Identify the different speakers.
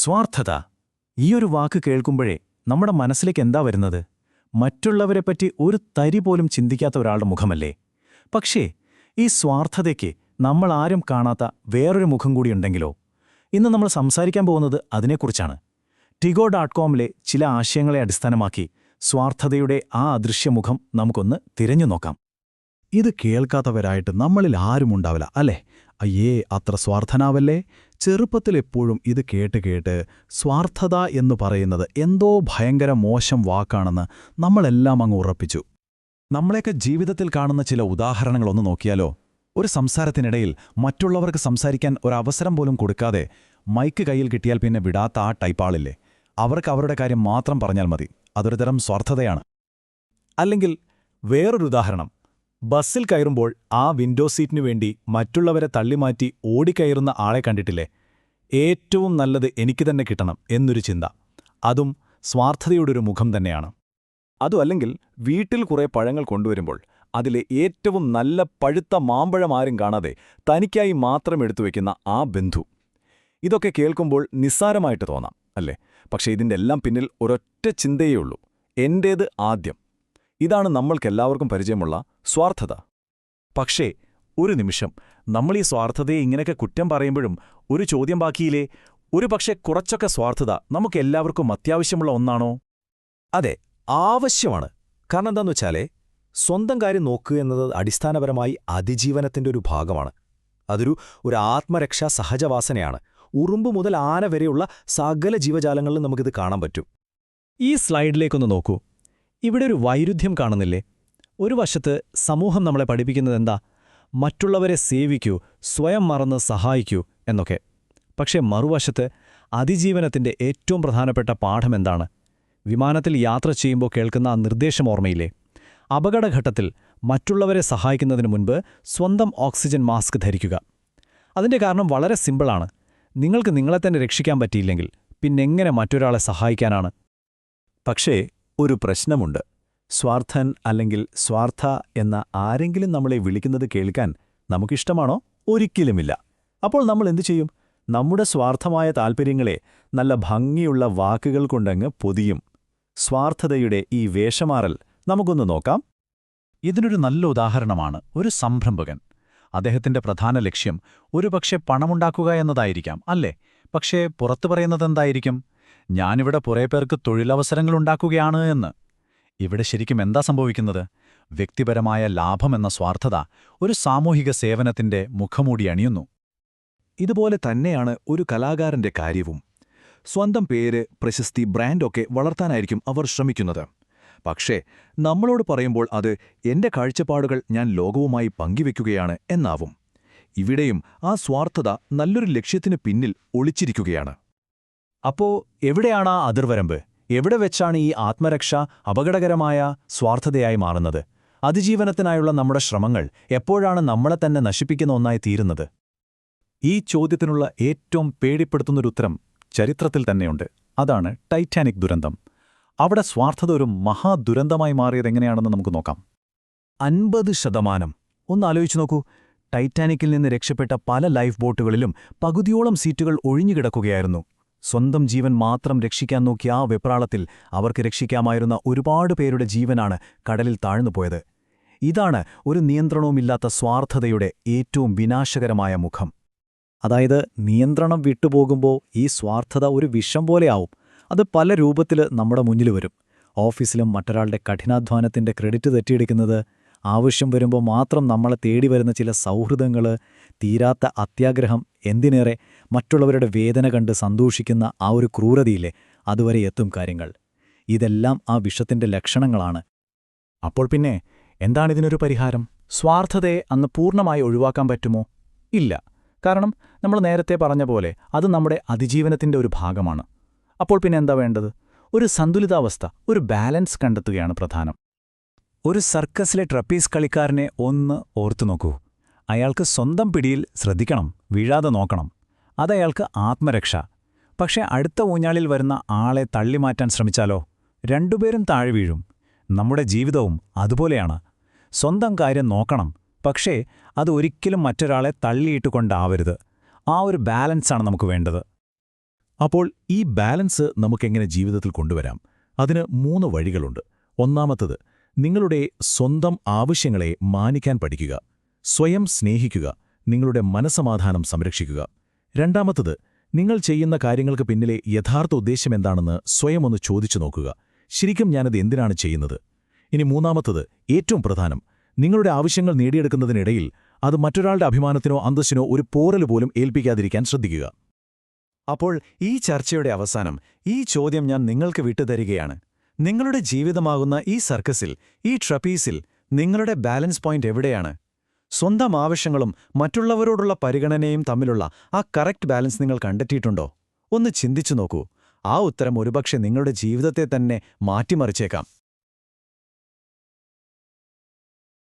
Speaker 1: സ്വാർത്ഥത. ഈയൊരു വാക്ക് കേൾക്കുമ്പോഴേ നമ്മുടെ മനസ്സിലേക്ക് എന്താ വരുന്നത്? മറ്റുള്ളവരെപ്പറ്റി ഒരു തരി പോലും ചിന്തിക്കാത്ത ഒരാളുടെ മുഖമല്ലേ? പക്ഷേ ഈ സ്വാർത്ഥതയ്ക്ക് നമ്മൾ ആരും കാണാത്ത വേറൊരു മുഖം കൂടിയുണ്ടെങ്കിലോ ഇന്ന് നമ്മൾ സംസാരിക്കാൻ പോകുന്നത് അതിനെക്കുറിച്ചാണ്. ടിഗോ ഡോട്ട് കോമിലെ ചില ആശയങ്ങളെ അടിസ്ഥാനമാക്കി സ്വാർത്ഥതയുടെ ആ അദൃശ്യമുഖം നമുക്കൊന്ന് തിരഞ്ഞു നോക്കാം.
Speaker 2: ഇത് കേൾക്കാത്തവരായിട്ട് നമ്മളിൽ ആരുമുണ്ടാവില്ല അല്ലേ? അയ്യേ അത്ര സ്വാർത്ഥനാവല്ലേ? ചെറുപ്പത്തിൽ എപ്പോഴും ഇത് കേട്ട് കേട്ട് സ്വാർത്ഥത എന്ന് പറയുന്നത് എന്തോ ഭയങ്കര മോശം വാക്കാണെന്ന് നമ്മളെല്ലാം അങ്ങ് ഉറപ്പിച്ചു.
Speaker 1: നമ്മളെയൊക്കെ ജീവിതത്തിൽ കാണുന്ന ചില ഉദാഹരണങ്ങളൊന്ന് നോക്കിയാലോ? ഒരു സംസാരത്തിനിടയിൽ മറ്റുള്ളവർക്ക് സംസാരിക്കാൻ ഒരവസരം പോലും കൊടുക്കാതെ മൈക്ക് കയ്യിൽ കിട്ടിയാൽ പിന്നെ വിടാത്ത ആ ടൈപ്പാളില്ലേ അവർക്ക് അവരുടെ കാര്യം മാത്രം പറഞ്ഞാൽ മതി. അതൊരുതരം സ്വാർത്ഥതയാണ്. അല്ലെങ്കിൽ വേറൊരു ഉദാഹരണം. ബസ്സിൽ കയറുമ്പോൾ ആ വിൻഡോ സീറ്റിനു വേണ്ടി മറ്റുള്ളവരെ തള്ളിമാറ്റി ഓടിക്കയറുന്ന ആളെ കണ്ടിട്ടില്ലേ? ഏറ്റവും നല്ലത് എനിക്ക് തന്നെ കിട്ടണം എന്നൊരു ചിന്ത. അതും സ്വാർത്ഥതയുടെ ഒരു മുഖം തന്നെയാണ്. അതുമല്ലെങ്കിൽ വീട്ടിൽ കുറെ പഴങ്ങൾ കൊണ്ടുവരുമ്പോൾ അതിലെ ഏറ്റവും നല്ല പഴുത്ത മാമ്പഴം ആരും കാണാതെ തനിക്കായി മാത്രം എടുത്തു എടുത്തുവെക്കുന്ന ആ ബന്ധു. ഇതൊക്കെ കേൾക്കുമ്പോൾ നിസ്സാരമായിട്ട് തോന്നാം അല്ലേ? പക്ഷേ ഇതിന്റെ എല്ലാം പിന്നിൽ ഒരൊറ്റ ചിന്തയേ ഉള്ളൂ. എന്റേത് ആദ്യം. ഇതാണ് നമ്മൾക്കെല്ലാവർക്കും പരിചയമുള്ള സ്വാർത്ഥത. പക്ഷേ ഒരു നിമിഷം. നമ്മൾ ഈ സ്വാർത്ഥതയെ ഇങ്ങനെയൊക്കെ കുറ്റം പറയുമ്പോഴും ഒരു ചോദ്യം ബാക്കിയില്ലേ? ഒരു പക്ഷേ കുറച്ചൊക്കെ സ്വാർത്ഥത നമുക്കെല്ലാവർക്കും അത്യാവശ്യമുള്ള ഒന്നാണോ? അതെ ആവശ്യമാണ്. കാരണം എന്താന്ന് വെച്ചാലേ സ്വന്തം കാര്യം നോക്കുക എന്നത് അടിസ്ഥാനപരമായി അതിജീവനത്തിന്റെ ഒരു ഭാഗമാണ്. അതൊരു ഒരു ആത്മരക്ഷാ സഹജവാസനയാണ്. ഉറുമ്പ് മുതൽ ആന വരെയുള്ള സകല ജീവജാലങ്ങളിലും നമുക്കിത് കാണാൻ പറ്റും. ഈ സ്ലൈഡിലേക്കൊന്ന് നോക്കൂ. ഇവിടെ ഒരു വൈരുദ്ധ്യം കാണുന്നില്ലേ? ഒരു വശത്ത് സമൂഹം നമ്മളെ പഠിപ്പിക്കുന്നത് എന്താ? മറ്റുള്ളവരെ സേവിക്കൂ സ്വയം മറന്ന് സഹായിക്കൂ എന്നൊക്കെ. പക്ഷേ മറുവശത്ത് അതിജീവനത്തിന്റെ ഏറ്റവും പ്രധാനപ്പെട്ട പാഠം എന്താണ്? വിമാനത്തിൽ യാത്ര ചെയ്യുമ്പോൾ കേൾക്കുന്ന ആ നിർദ്ദേശം ഓർമ്മയില്ലേ? അപകടഘട്ടത്തിൽ മറ്റുള്ളവരെ സഹായിക്കുന്നതിന് മുൻപ് സ്വന്തം ഓക്സിജൻ മാസ്ക് ധരിക്കുക. അതിന്റെ കാരണം വളരെ സിമ്പിളാണ്. നിങ്ങൾക്ക് നിങ്ങളെ തന്നെ രക്ഷിക്കാൻ പറ്റിയില്ലെങ്കിൽ പിന്നെങ്ങനെ മറ്റൊരാളെ സഹായിക്കാനാണ്? പക്ഷേ ഒരു പ്രശ്നമുണ്ട്. സ്വാർത്ഥൻ അല്ലെങ്കിൽ സ്വാർത്ഥ എന്ന ആരെങ്കിലും നമ്മളെ വിളിക്കുന്നത് കേൾക്കാൻ നമുക്കിഷ്ടമാണോ? ഒരിക്കലുമില്ല. അപ്പോൾ നമ്മൾ എന്തു ചെയ്യും? നമ്മുടെ സ്വാർത്ഥമായ താൽപ്പര്യങ്ങളെ നല്ല ഭംഗിയുള്ള വാക്കുകൾ കൊണ്ടങ്ങ് പൊതിയും. സ്വാർത്ഥതയുടെ ഈ വേഷമാറൽ നമുക്കൊന്ന് നോക്കാം. ഇതിനൊരു നല്ല ഉദാഹരണമാണ് ഒരു സംരംഭകൻ. അദ്ദേഹത്തിന്റെ പ്രധാന ലക്ഷ്യം ഒരുപക്ഷെ പണമുണ്ടാക്കുക എന്നതായിരിക്കാം അല്ലേ? പക്ഷേ പുറത്തു പറയുന്നതെന്തായിരിക്കും? ഞാനിവിടെ കുറേ പേർക്ക് തൊഴിലവസരങ്ങൾ ഉണ്ടാക്കുകയാണ് എന്ന്. ഇവിടെ ശരിക്കും എന്താ സംഭവിക്കുന്നത്? വ്യക്തിപരമായ ലാഭമെന്ന സ്വാർത്ഥത ഒരു സാമൂഹിക സേവനത്തിന്റെ മുഖമൂടി അണിയുന്നു. ഇതുപോലെ തന്നെയാണ് ഒരു കലാകാരന്റെ കാര്യവും. സ്വന്തം പേര് പ്രശസ്തി ബ്രാൻഡൊക്കെ വളർത്താനായിരിക്കും അവർ ശ്രമിക്കുന്നത്. പക്ഷേ നമ്മളോട് പറയുമ്പോൾ അത് എന്റെ കാഴ്ചപ്പാടുകൾ ഞാൻ ലോകവുമായി പങ്കുവെക്കുകയാണ് എന്നാവും. ഇവിടെയും ആ സ്വാർത്ഥത നല്ലൊരു ലക്ഷ്യത്തിന് പിന്നിൽ ഒളിച്ചിരിക്കുകയാണ്. അപ്പോ എവിടെയാണ് ആ അതിർവരമ്പ്? എവിടെ വെച്ചാണ് ഈ ആത്മരക്ഷ അപകടകരമായ സ്വാർത്ഥതയായി മാറുന്നത്? അതിജീവനത്തിനായുള്ള നമ്മുടെ ശ്രമങ്ങൾ എപ്പോഴാണ് നമ്മളെ തന്നെ നശിപ്പിക്കുന്ന ഒന്നായി തീരുന്നത്? ഈ ചോദ്യത്തിനുള്ള ഏറ്റവും പേടിപ്പെടുത്തുന്നൊരു ഉത്തരം ചരിത്രത്തിൽ തന്നെയുണ്ട്. അതാണ് ടൈറ്റാനിക് ദുരന്തം. അവിടെ സ്വാർത്ഥത ഒരു മഹാദുരന്തമായി മാറിയതെങ്ങനെയാണെന്ന് നമുക്ക് നോക്കാം. അൻപത് ശതമാനം. ഒന്ന് ആലോചിച്ചു നോക്കൂ. ടൈറ്റാനിക്കിൽ നിന്ന് രക്ഷപ്പെട്ട പല ലൈഫ് ബോട്ടുകളിലും പകുതിയോളം സീറ്റുകൾ ഒഴിഞ്ഞുകിടക്കുകയായിരുന്നു. സ്വന്തം ജീവൻ മാത്രം രക്ഷിക്കാൻ നോക്കിയ ആ വെപ്രാളത്തിൽ അവർക്ക് രക്ഷിക്കാമായിരുന്ന ഒരുപാട് പേരുടെ ജീവനാണ് കടലിൽ താഴ്ന്നുപോയത്. ഇതാണ് ഒരു നിയന്ത്രണവുമില്ലാത്ത സ്വാർത്ഥതയുടെ ഏറ്റവും വിനാശകരമായ മുഖം. അതായത് നിയന്ത്രണം വിട്ടുപോകുമ്പോൾ ഈ സ്വാർത്ഥത ഒരു വിഷം പോലെയാവും. അത് പല രൂപത്തിൽ നമ്മുടെ മുന്നിൽ വരും. ഓഫീസിലും മറ്റൊരാളുടെ കഠിനാധ്വാനത്തിന്റെ ക്രെഡിറ്റ് തെറ്റിയെടുക്കുന്നത് ആവശ്യം വരുമ്പോൾ മാത്രം നമ്മളെ തേടി വരുന്ന ചില സൗഹൃദങ്ങൾ തീരാത്ത അത്യാഗ്രഹം എന്തിനേറെ മറ്റുള്ളവരുടെ വേദന കണ്ട് സന്തോഷിക്കുന്ന ആ ഒരു ക്രൂരതയില്ലേ? അതുവരെ എത്തും കാര്യങ്ങൾ. ഇതെല്ലാം ആ വിഷത്തിന്റെ ലക്ഷണങ്ങളാണ്. അപ്പോൾ പിന്നെ എന്താണിതിനൊരു പരിഹാരം? സ്വാർത്ഥതയെ അന്ന് പൂർണമായി ഒഴിവാക്കാൻ പറ്റുമോ? ഇല്ല. കാരണം നമ്മൾ നേരത്തെ പറഞ്ഞ പോലെ അത് നമ്മുടെ അതിജീവനത്തിന്റെ ഒരു ഭാഗമാണ്. അപ്പോൾ പിന്നെ എന്താ വേണ്ടത്? ഒരു സന്തുലിതാവസ്ഥ ഒരു ബാലൻസ് കണ്ടെത്തുകയാണ് പ്രധാനം. ഒരു സർക്കസിലെ ട്രപ്പീസ് കളിക്കാരനെ ഒന്ന് ഓർത്തു നോക്കൂ. അയാൾക്ക് സ്വന്തം പിടിയിൽ ശ്രദ്ധിക്കണം വീഴാതെ നോക്കണം. അതയാൾക്ക് ആത്മരക്ഷ. പക്ഷേ അടുത്ത ഊഞ്ഞാളിൽ വരുന്ന ആളെ തള്ളിമാറ്റാൻ ശ്രമിച്ചാലോ? രണ്ടുപേരും താഴെ വീഴും. നമ്മുടെ ജീവിതവും അതുപോലെയാണ്. സ്വന്തം കാര്യം നോക്കണം. പക്ഷേ അത് ഒരിക്കലും മറ്റൊരാളെ തള്ളിയിട്ടുകൊണ്ടാവരുത്. ആ ഒരു ബാലൻസാണ് നമുക്ക് വേണ്ടത്. അപ്പോൾ ഈ ബാലൻസ് നമുക്കെങ്ങനെ ജീവിതത്തിൽ കൊണ്ടുവരാം? അതിന് മൂന്ന് വഴികളുണ്ട്. ഒന്നാമത്തത് നിങ്ങളുടെ സ്വന്തം ആവശ്യങ്ങളെ മാനിക്കാൻ പഠിക്കുക. സ്വയം സ്നേഹിക്കുക. നിങ്ങളുടെ മനസമാധാനം സംരക്ഷിക്കുക. രണ്ടാമത്തത് നിങ്ങൾ ചെയ്യുന്ന കാര്യങ്ങൾക്ക് പിന്നിലെ യഥാർത്ഥ ഉദ്ദേശ്യം എന്താണെന്ന് സ്വയം ഒന്ന് ചോദിച്ചു നോക്കുക. ശരിക്കും ഞാനത് എന്തിനാണ് ചെയ്യുന്നത്? ഇനി മൂന്നാമത്തത് ഏറ്റവും പ്രധാനം നിങ്ങളുടെ ആവശ്യങ്ങൾ നേടിയെടുക്കുന്നതിനിടയിൽ അത് മറ്റൊരാളുടെ അഭിമാനത്തിനോ അന്തസ്സിനോ ഒരു പോറൽ പോലും ഏൽപ്പിക്കാതിരിക്കാൻ ശ്രദ്ധിക്കുക. അപ്പോൾ ഈ ചർച്ചയുടെ അവസാനം ഈ ചോദ്യം ഞാൻ നിങ്ങൾക്ക് വിട്ടുതരികയാണ്. നിങ്ങളുടെ ജീവിതമാകുന്ന ഈ സർക്കസിൽ ഈ ട്രപ്പീസിൽ നിങ്ങളുടെ ബാലൻസ് പോയിന്റ് എവിടെയാണ്? സ്വന്തം ആവശ്യങ്ങളും മറ്റുള്ളവരോടുള്ള പരിഗണനയും തമ്മിലുള്ള ആ കറക്റ്റ് ബാലൻസ് നിങ്ങൾ കണ്ടെത്തിയിട്ടുണ്ടോ? ഒന്ന് ചിന്തിച്ചു നോക്കൂ. ആ ഉത്തരം ഒരുപക്ഷെ നിങ്ങളുടെ ജീവിതത്തെ തന്നെ മാറ്റിമറിച്ചേക്കാം.